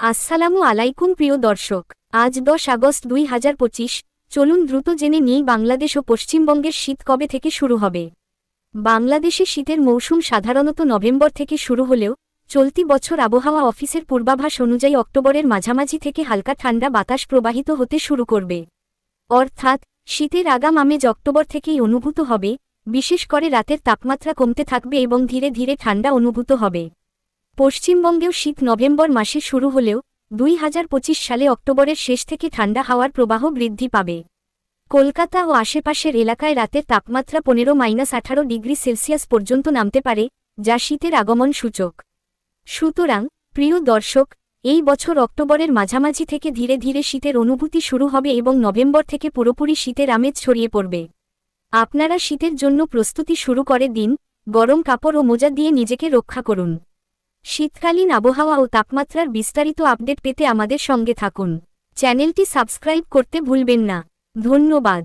আসসালামু আলাইকুম প্রিয় দর্শক, আজ দশ আগস্ট দুই হাজার পঁচিশ, চলুন দ্রুত জেনে নিই বাংলাদেশ ও পশ্চিমবঙ্গের শীত কবে থেকে শুরু হবে। বাংলাদেশে শীতের মৌসুম সাধারণত নভেম্বর থেকে শুরু হলেও, চলতি বছর আবহাওয়া অফিসের পূর্বাভাস অনুযায়ী অক্টোবরের মাঝামাঝি থেকে হালকা ঠান্ডা বাতাস প্রবাহিত হতে শুরু করবে। অর্থাৎ, শীতের আগাম আমেজ অক্টোবর থেকেই অনুভূত হবে, বিশেষ করে রাতের তাপমাত্রা কমতে থাকবে এবং ধীরে ধীরে ঠান্ডা অনুভূত হবে। পশ্চিমবঙ্গেও শীত নভেম্বর মাসে শুরু হলেও দুই হাজার পঁচিশ সালে অক্টোবরের শেষ থেকে ঠান্ডা হাওয়ার প্রবাহ বৃদ্ধি পাবে। কলকাতা ও আশেপাশের এলাকায় রাতের তাপমাত্রা পনেরো মাইনাস আঠারো ডিগ্রি সেলসিয়াস পর্যন্ত নামতে পারে, যা শীতের আগমন সূচক। সুতরাং, প্রিয় দর্শক, এই বছর অক্টোবরের মাঝামাঝি থেকে ধীরে ধীরে শীতের অনুভূতি শুরু হবে এবং নভেম্বর থেকে পুরোপুরি শীতের আমেজ ছড়িয়ে পড়বে। আপনারা শীতের জন্য প্রস্তুতি শুরু করে দিন, গরম কাপড় ও মোজা দিয়ে নিজেকে রক্ষা করুন। শীতকালীন আবহাওয়া ও তাপমাত্রার বিস্তারিত আপডেট পেতে আমাদের সঙ্গে থাকুন। চ্যানেলটি সাবস্ক্রাইব করতে ভুলবেন না। ধন্যবাদ।